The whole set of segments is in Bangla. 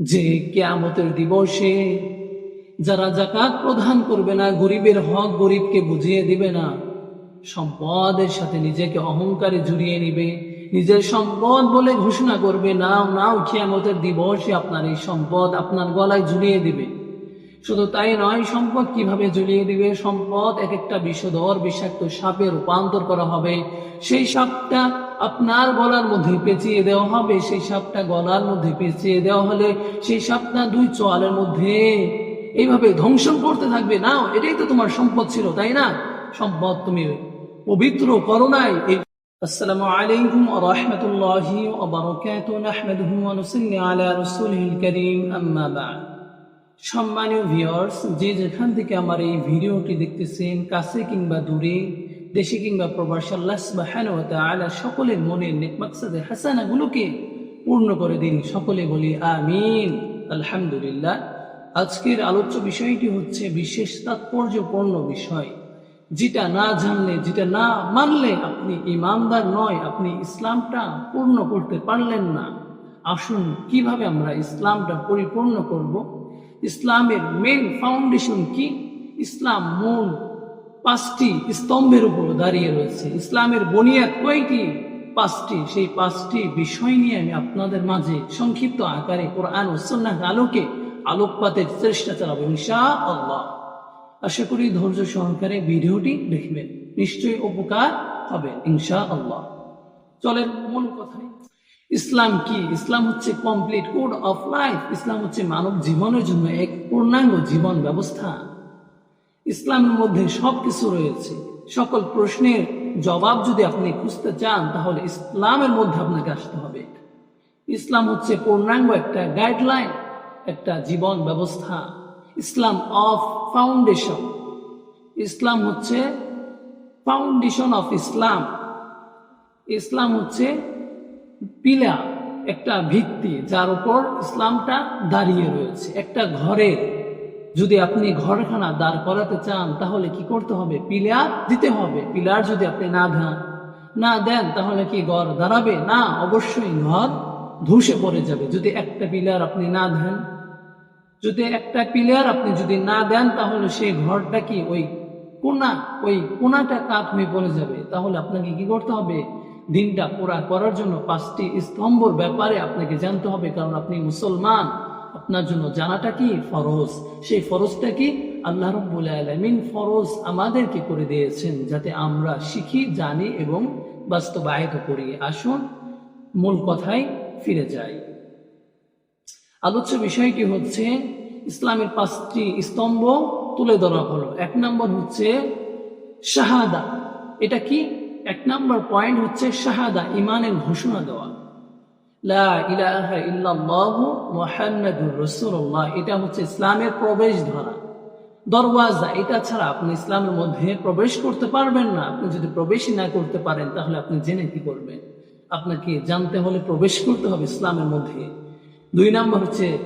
যে কেয়ামতের দিবসে যারা জাকাত প্রদান করবে না, গরিবের হক গরিবকে বুঝিয়ে দিবে না, সম্পদের সাথে নিজেকে অহংকারে জুড়িয়ে নিবে, নিজের সম্পদ বলে ঘোষণা করবে, নাও নাও, কিয়ামতের দিবসে আপনার এই সম্পদ আপনার গলায় ঝুলিয়ে দিবে। শুধু তাই নয়, সম্পদ কীভাবে ঝুলিয়ে দিবে? সম্পদ এক একটা বিষধর, বিষাক্ত সাপে রূপান্তর করা হবে। সেই সাপটা আপনার গলার মধ্যে পেঁচিয়ে দেওয়া হবে সেই সাপটা গলার মধ্যে পেঁচিয়ে দেওয়া হলে সেই সাপটা দুই চোয়ালের মধ্যে এইভাবে ধ্বংসন করতে থাকবে নাও এটাই তো তোমার সম্পদ ছিল তাই না সম্পদ তুমি পবিত্র করো নাই এই السلام عليكم ورحمة الله وبركاته نحمده ونصلي على رسوله الكريم أما بعد সম্মানীয় ভিউয়ার্স যে যেখান থেকে আমার এই ভিডিওটি দেখতেছেন কাছে কিংবা দূরে দেশে কিংবা প্রবাসী, আল্লাহ ওয়া সকলের মনের নেক মাকসাদে হাসানাগুলোকে পূর্ণ করে দিন। সকলে বলি আমিন। আলহামদুলিল্লাহ। আজকের আলোচ্য বিষয়টি হচ্ছে বিশেষ তাৎপর্যপূর্ণ বিষয়, যেটা না জানলে, যেটা না মানলে আপনি ইমানদার নয়, আপনি ইসলামটা পূর্ণ করতে পারলেন না। আসুন, কীভাবে আমরা ইসলামটা পরিপূর্ণ করব? ইসলামের মেন ফাউন্ডেশন কি? ইসলাম মূল পাঁচটি স্তম্ভের উপর দাঁড়িয়ে রয়েছে। ইসলামের বুনিয়াদ কয়টি? পাঁচটি। সেই পাঁচটি বিষয় নিয়ে আমি আপনাদের মাঝে সংক্ষিপ্ত আকারে কোরআন ও আলোকে আলোকপাতের চেষ্টা চালাবো ইনশা আল্লাহ আশা করি ধৈর্য সহকারে ভিডিওটি দেখবেন। নিশ্চয়ই উপকার হবে ইনশা আল্লাহ চলেন মূল কথায় ইসলাম কি? ইসলাম হচ্ছে কমপ্লিট কোড অফ লাইফ। ইসলাম হচ্ছে মানব জীবনের জন্য এক পূর্ণাঙ্গ জীবন ব্যবস্থা। ইসলামের মধ্যে সবকিছু রয়েছে। সকল প্রশ্নের জবাব যদি আপনি খুঁজতে চান, তাহলে ইসলামের মধ্যে আপনাকে আসতে হবে। ইসলাম হচ্ছে পূর্ণাঙ্গ একটা গাইডলাইন একটা জীবন ব্যবস্থা। ইসলাম অফ ফাউন্ডেশন ইসলাম হচ্ছে ফাউন্ডেশন অফ ইসলাম ইসলাম হচ্ছে পিলা একটা ভিত্তি যার উপর ইসলামটা দাঁড়িয়ে রয়েছে, একটা ঘরের যদি আপনি ঘরখানা দাঁড় করাতে চান, তাহলে কি করতে হবে? পিলার দিতে হবে। পিলার যদি আপনি না দেন না দেন, তাহলে কি ঘর দাঁড়াবে? না, অবশ্যই ঘর ধসে পড়ে যাবে। যদি একটা পিলার আপনি না দেন যদি একটা পিলার আপনি যদি না দেন, তাহলে সেই ঘরটা কি ওই কোনা, ওই কোনাটা কাত হয়ে পড়ে যাবে। তাহলে আপনাকে কি করতে হবে? দিনটা পুরা করার জন্য পাঁচটি স্তম্ভর ব্যাপারে আপনাকে জানতে হবে, কারণ আপনি মুসলমান। আপনার জন্য জানাটা কি ফরজ? সেই ফরজটা কি? আল্লাহ রব্বুল আলমিন ফরজ আমাদেরকে করে দিয়েছেন যাতে আমরা শিখি, জানি এবং বাস্তবায়িত করি। আসুন, মূল কথায় ফিরে যাই। আলোচ্য বিষয়টি হচ্ছে, ইসলামের পাঁচটি স্তম্ভ তুলে ধরা হলো। এক নম্বর হচ্ছে শাহাদা। এটা কি? এক নম্বর পয়েন্ট হচ্ছে শাহাদা ইমানের ঘোষণা দেওয়া। এটা হচ্ছে ইসলামের প্রবেশ ধরা দরওয়াজা, এটা ছাড়া আপনি ইসলামের মধ্যে প্রবেশ করতে পারবেন না। আপনি যদি প্রবেশই না করতে পারেন, তাহলে আপনি জেনে কি করবেন? আপনাকে জানতে হলে প্রবেশ করতে হবে ইসলামের মধ্যে। দুই নম্বর হচ্ছে,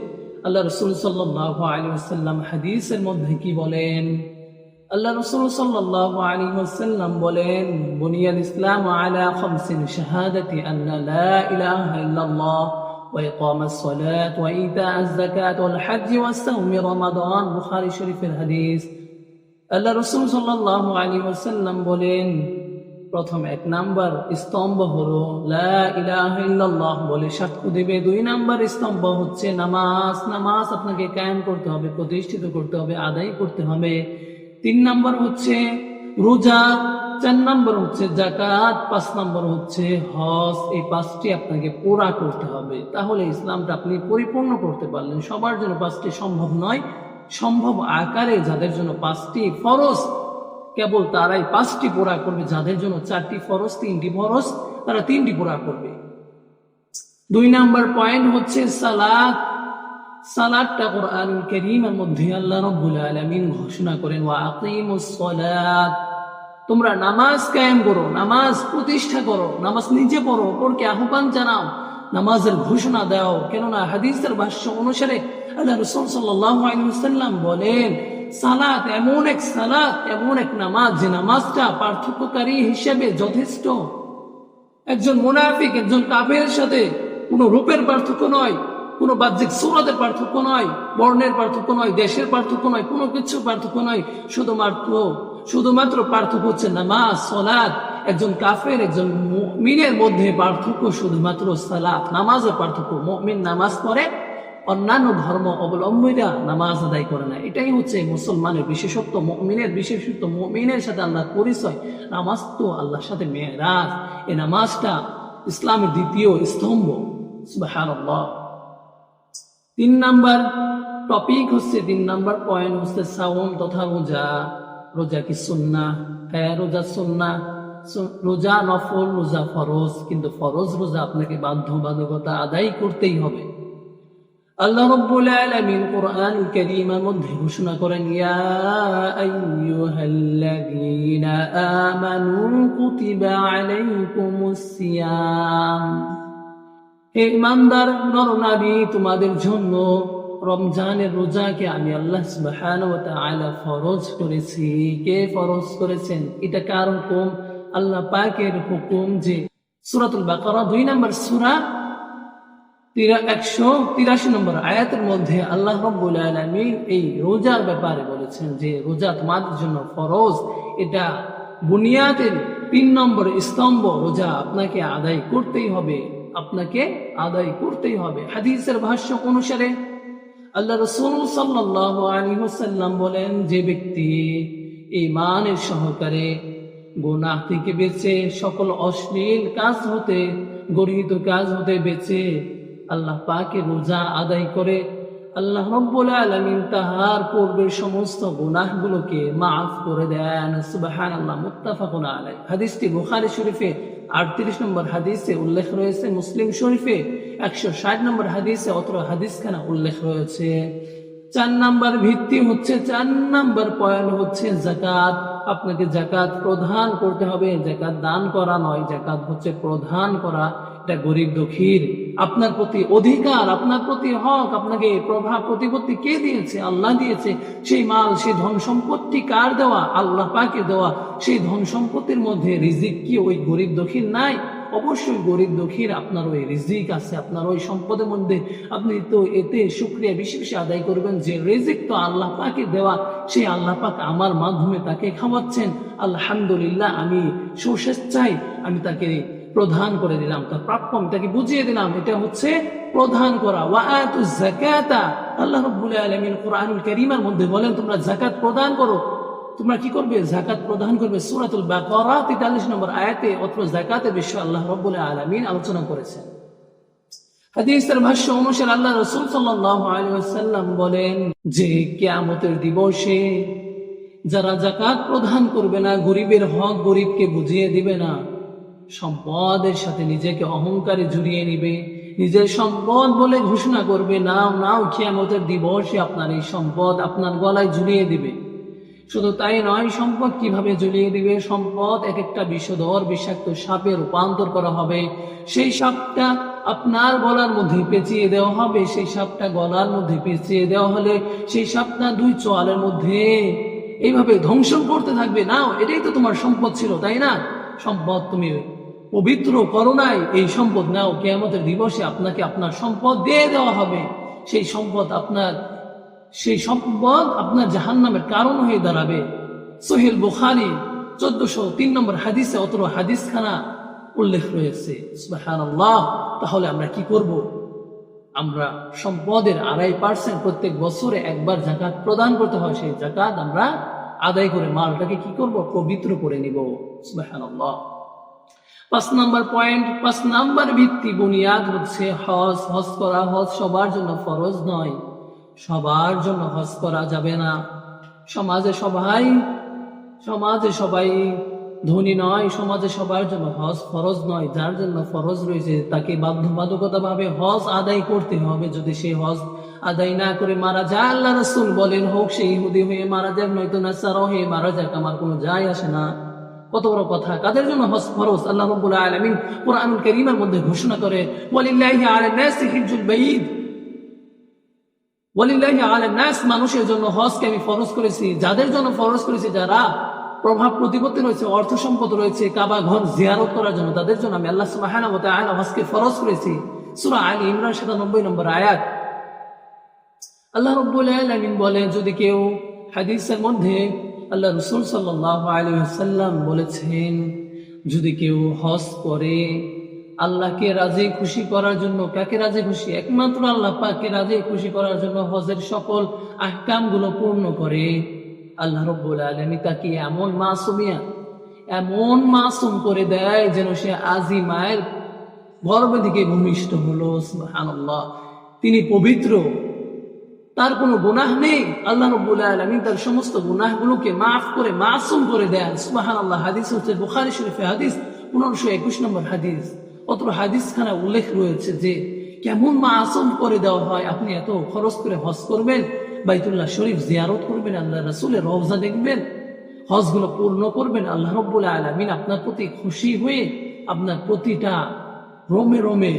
আল্লাহ রসুল সাল্লাহ আলী আসাল্লাম হাদিসের মধ্যে কি বলেন? আল্লাহ রসুল সাল্লাহ আলী আসাল্লাম বলেন বুনিয়াল ইসলাম আলা খামসিন শাহাদাতি আন্না লা ইলাহা ইল্লাল্লাহ وإقام الصلاة وإيتاء الزكاة والحج والصوم رمضان بخاري شريف الحديث আল্লাহ রসুল সাল্লাহ আলী ওসাল্লাম বলেন প্রথম এক নাম্বার স্তম্ভ হলো লা ইলাহা ইল্লাল্লাহ বলে সাক্ষ্য দিবে দুই নাম্বার স্তম্ভ হচ্ছে নামাজ নামাজ আপনাকে কায়েম করতে হবে প্রতিষ্ঠিত করতে হবে আদায় করতে হবে তিন নাম্বার হচ্ছে রোজা, চার নাম্বার হচ্ছে জাকাত পাঁচ নাম্বার হচ্ছে হজ। এই পাঁচটি আপনাকে পুরা করতে হবে। তাহলে ইসলামটা আপনি পরিপূর্ণ করতে পারলেন। সবার জন্য পাঁচটি সম্ভব নয়। সম্ভব আকারে যাদের জন্য পাঁচটি ফরজ, কেবল তারাই পাঁচটি পোড়া করবে। যাদের জন্য চারটি ফরজ, তিনটি ফরজ, তারা তিনটি পোড়া করবে। দুই নাম্বার পয়েন্ট হচ্ছে সালাদ সালাদটা কোরআনুল কারীমের মধ্যে আল্লাহ রাব্বুল আলামিন ঘোষণা করেন, ওয়া আকিমুস সালাত। তোমরা নামাজ কায়েম করো, নামাজ প্রতিষ্ঠা করো, নামাজ নিজে পড়ো অপরকে আহ্বান জানাও, নামাজের ঘোষণা দাও। কেননা হাদিসের ভাষ্য অনুসারে আল্লাহ রসুল ওয়াসাল্লাম বলেন, সালাত এমন এক সালাত, এমন এক নামাজ যে নামাজটা পার্থক্যকারী হিসেবে যথেষ্ট। একজন মুনাফিক, একজন কাফের সাথে কোনো রূপের পার্থক্য নয়। কোনো বাহ্যিক সুরতের পার্থক্য নয়, বর্ণের পার্থক্য নয়, দেশের পার্থক্য নয়, কোনো কিছু পার্থক্য নয়। শুধুমাত্র শুধুমাত্র পার্থক্য হচ্ছে নামাজ সলাদ একজন কাফের, একজন মিনের মধ্যে পার্থক্য শুধুমাত্র সালাত নামাজের পার্থক্য। মিন নামাজ পড়ে, অন্যান্য ধর্ম অবলম্বীরা নামাজ আদায় করে না। এটাই হচ্ছে মুসলমানের বিশেষত্ব, মমিনের বিশেষত্ব। মমিনের সাথে আল্লাহর পরিচয়, নামাজ তো আল্লাহর সাথে মেয়েরাজ। এ নামাজটা ইসলামের দ্বিতীয় স্তম্ভ। সুবহানাল্লাহ। তিন নাম্বার টপিক হচ্ছে, তিন নাম্বার পয়েন্ট হচ্ছে সাওম তথা রোজা। রোজা কি সুন্না হ্যাঁ রোজা সুন্না রোজা নফল, রোজা ফরজ, কিন্তু ফরজ রোজা আপনাকে বাধ্যবাধকতা আদায় করতেই হবে। আল্লাহ রব্বুল আলামিন কোরআন কারীমের মধ্যে ঘোষণা করেন, ইয়া আইয়ুহাল্লাযীনা আমানু কুতিবা আলাইকুমুস সিয়াম। হে ইমানদার নরনারী তোমাদের জন্য রমজানের রোজাকে আমি আল্লাহ ফরজ করেছি। কে ফরজ করেছেন? এটা কার হুকুম আল্লাহ পাকের হুকুম যে বাকারা দুই নম্বর সূরা একশো তিরাশি নম্বর আয়াতের মধ্যে আল্লাহ রব্বুল আলামিন এই রোজার ব্যাপারে বলেছেন যে রোজা তোমাদের জন্য ফরজ। এটা বুনিয়াদের তিন নম্বর স্তম্ভ রোজা আপনাকে আদায় করতেই হবে। আপনাকে আদায় করতেই হবে। হাদিসের ভাষ্য অনুসারে আল্লাহ রসুল সাল্লাহ আলী সাল্লাম বলেন, যে ব্যক্তি ইমানের সহকারে গোনা থেকে বেঁচে, সকল অশ্লীল কাজ হতে, গরিহিত কাজ হতে বেঁচে, আল্লাহ পাকে রোজা আদায় করে আল্লাহ রব্বুল আলামিন তাহার পূর্বের সমস্ত গুনাহগুলোকে মাফ করে দেন। সুবহানাল্লাহ, মুত্তাফাকুন আলাই হাদিসটি বুখারী শরীফে আটত্রিশ নম্বর হাদিসে উল্লেখ রয়েছে, মুসলিম শরীফে একশো ষাট নম্বর হাদিসে অত্র হাদিসখানা উল্লেখ রয়েছে। চার নাম্বার ভিত্তি হচ্ছে, চার নাম্বার পয়েন্ট হচ্ছে জাকাত আপনাকে জাকাত প্রদান করতে হবে জাকাত দান করা নয় জাকাত হচ্ছে প্রদান করা। এটা গরিব দুঃখীর আপনার প্রতি অধিকার, আপনার প্রতি হক, আপনাকে প্রভাব প্রতিপত্তি কে দিয়েছে? আল্লাহ দিয়েছে। সেই মাল, সেই ধন সম্পত্তি কার দেওয়া? আল্লাহ পাকে দেওয়া। সেই ধন সম্পত্তির মধ্যে রিজিক কি? ওই গরিব দুঃখীর নাই? অবশ্যই গরিব দুঃখীর আপনার ওই রিজিক আছে, আপনার ওই সম্পদের মধ্যে। আপনি তো এতে শুক্রিয়া বেশি বেশি আদায় করবেন যে রিজিক তো আল্লাহ পাকে দেওয়া। সেই আল্লাহ পাক আমার মাধ্যমে তাকে খাওয়াচ্ছেন। আলহামদুলিল্লাহ, আমি সুস্বেচ্ছায় আমি তাকে প্রধান করে দিলাম, তার প্রাপ্য আমি তাকে বুঝিয়ে দিলাম? এটা হচ্ছে প্রধান করা। যাকাতা। আল্লাহ কারীমের মধ্যে বলেন, তোমরা যাকাত প্রদান করো। তোমরা কি করবে? জাকাত প্রদান করবে সূরাতুল বাকারা 43 নম্বর আয়াতে অত্র যাকাতের বিষয়ে আল্লাহ রাব্বুল আলামিন আলোচনা করেছেন। যারা জাকাত প্রদান করবে না, গরিবের হক গরিবকে বুঝিয়ে দিবে না। সম্পদের সাথে নিজেকে অহংকারে জুড়িয়ে নিবে। নিজের সম্পদ বলে ঘোষণা করবে, নাও নাও, কিয়ামতের দিবসে আপনার এই সম্পদ আপনার গলায় ঝুলিয়ে দিবে। শুধু তাই নয়, সম্পদ কীভাবে ঝুলিয়ে দিবে? সম্পদ এক একটা বিষধর, বিষাক্ত সাপে রূপান্তর করা হবে। সেই সাপটা আপনার গলার মধ্যে পেঁচিয়ে দেওয়া হবে। সেই সাপটা গলার মধ্যে পেঁচিয়ে দেওয়া হলে সেই সাপটা দুই চোয়ালের মধ্যে এইভাবে ধ্বংস করতে থাকবে। নাও, এটাই তো তোমার সম্পদ ছিল, তাই না? সম্পদ তুমি পবিত্র করোনায় এই সম্পদ নাও, কেয়ামতের দিবসে আপনাকে আপনার সম্পদ দিয়ে দেওয়া হবে। সেই সম্পদ আপনার, সেই সম্পদ আপনার জাহান্নামের কারণ হয়ে দাঁড়াবে। সোহেল বুখারি, চোদ্দশো তিন নম্বর হাদিসে অতর হাদিসখানা উল্লেখ রয়েছে। তাহলে আমরা কি করব? আমরা সম্পদের আড়াই পার্সেন্ট প্রত্যেক বছরে একবার জাকাত প্রদান করতে হয়। সেই জাকাত আমরা আদায় করে মালটাকে কি করব? পবিত্র করে নিব। সুবহানাল্লাহ। পাঁচ নাম্বার পয়েন্ট পাঁচ নাম্বার ভিত্তি বুনিয়াদ হচ্ছে হজ। হজ করা হজ সবার জন্য ফরজ নয়। সবার জন্য হজ করা যাবে না। সমাজে সবাই সমাজে সবাই ধনী নয়, সমাজে সবার জন্য হজ ফরজ নয়। যার জন্য ফরজ রয়েছে তাকে বাধ্যবাধকতা ভাবে হজ আদায় করতে হবে। যদি সে হজ আদায় না করে মারা যায়, আল্লাহ রসুল বলেন, হোক, সে ইহুদি হয়ে মারা যাক, নয়তো নাসারা হয়ে মারা যাক। আমার কোনো যায় আসে না। কত বড় কথা। কাদের জন্য হজ ফরজ? আল্লাহ রাব্বুল আলামিন কোরআনুল কারীমের মধ্যে ঘোষণা করে মানুষের জন্য হজকে আমি ফরজ করেছি। যাদের জন্য ফরজ করেছি যারা, প্রভাব প্রতিপত্তি রয়েছে, অর্থ সম্পদ রয়েছে, কাবা ঘর জিয়ারত করার জন্য, তাদের জন্য আমি আল্লাহ সুবহানাহু ওয়া হজকে ফরজ করেছি। সুরা আলী ইমরান সাতানব্বই নম্বর আয়াত। আল্লাহ রব্বুল আলমিন বলে যদি কেউ হাদিসের মধ্যে আল্লাহ রসুল সাল্লাহ বলেছেন, যদি কেউ হজ করে, আল্লাহকে রাজি খুশি করার জন্য, কাকে রাজি খুশি? একমাত্র আল্লাহ পাককে রাজি খুশি করার জন্য হজের সকল আহকামগুলো পূর্ণ করে। আল্লাহ রব্বুল আলমী তাকে এমন মাসুমিয়া, এমন মাসুম করে দেয় যেন সে আজি মায়ের গর্ব দিকে ভূমিষ্ঠ হলো। তিনি পবিত্র তার কোনো গুনাহ নেই। আল্লাহ রব্বুল আলমিন তার সমস্ত গুনাহগুলোকে মাফ করে, মাসুম করে দেন। সুবাহান আল্লাহ হাদিস হচ্ছে বুখারি শরীফে হাদিস পনেরোশো একুশ নম্বর হাদিস। অত হাদিস খানা উল্লেখ রয়েছে যে, কেমন মাসুম করে দেওয়া হয়, আপনি এত খরচ করে হজ করবেন, বাইতুল্লাহ শরীফ জিয়ারত করবেন আল্লাহ রাসুলের রওজা দেখবেন, হজগুলো পূর্ণ করবেন, আল্লাহ রব্বুল আলমিন আপনার প্রতি খুশি হয়ে আপনার প্রতিটা রোমে রোমে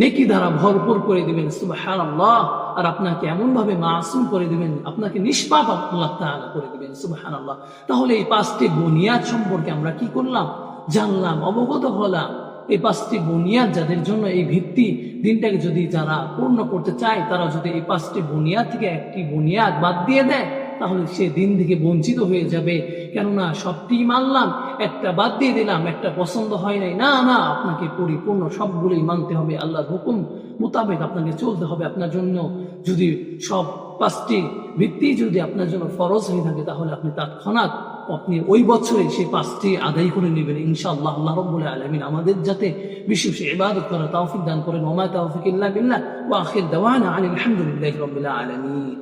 নেকি দ্বারা ভরপুর করে দিবেন। সুবহানাল্লাহ। আর আপনাকে এমন ভাবে মাসুম করে দিবেন, আপনাকে নিষ্পাপ আল্লাহ তাআলা করে দিবেন, সুবহানাল্লাহ। তাহলে এই পাঁচটি বুনিয়াদ সম্পর্কে আমরা কি করলাম? জানলাম, অবগত হলাম। এই পাঁচটি বুনিয়াদ যাদের জন্য এই ভিত্তি, দিনটাকে যদি যারা পূর্ণ করতে চায়, তারা যদি এই পাঁচটি বুনিয়াদ থেকে একটি বুনিয়াদ বাদ দিয়ে দেয় তাহলে সে দিন থেকে বঞ্চিত হয়ে যাবে। কেননা সবটি মানলাম, একটা বাদ দিয়ে দিলাম, একটা পছন্দ হয় নাই। না না, আপনাকে পরিপূর্ণ সবগুলোই মানতে হবে। আল্লাহর হুকুম মোতাবেক আপনাকে চলতে হবে আপনার জন্য। যদি সব পাঁচটি ভিত্তি যদি আপনার জন্য ফরজ হয়ে থাকে, তাহলে আপনি তৎক্ষণাৎ আপনি ওই বছরে সেই পাঁচটি আদায় করে নেবেন। ইনশাআল্লাহ, আল্লাহ রব্বুল আলমিন আমাদের যাতে বিশেষ ইবাদত করা তৌফিক দান করেন। ওমা তৌফিক ইল্লা বিল্লাহ। ওয়া আখির দাওয়ানা আনিল হামদুলিল্লাহি রাব্বিল আলামিন।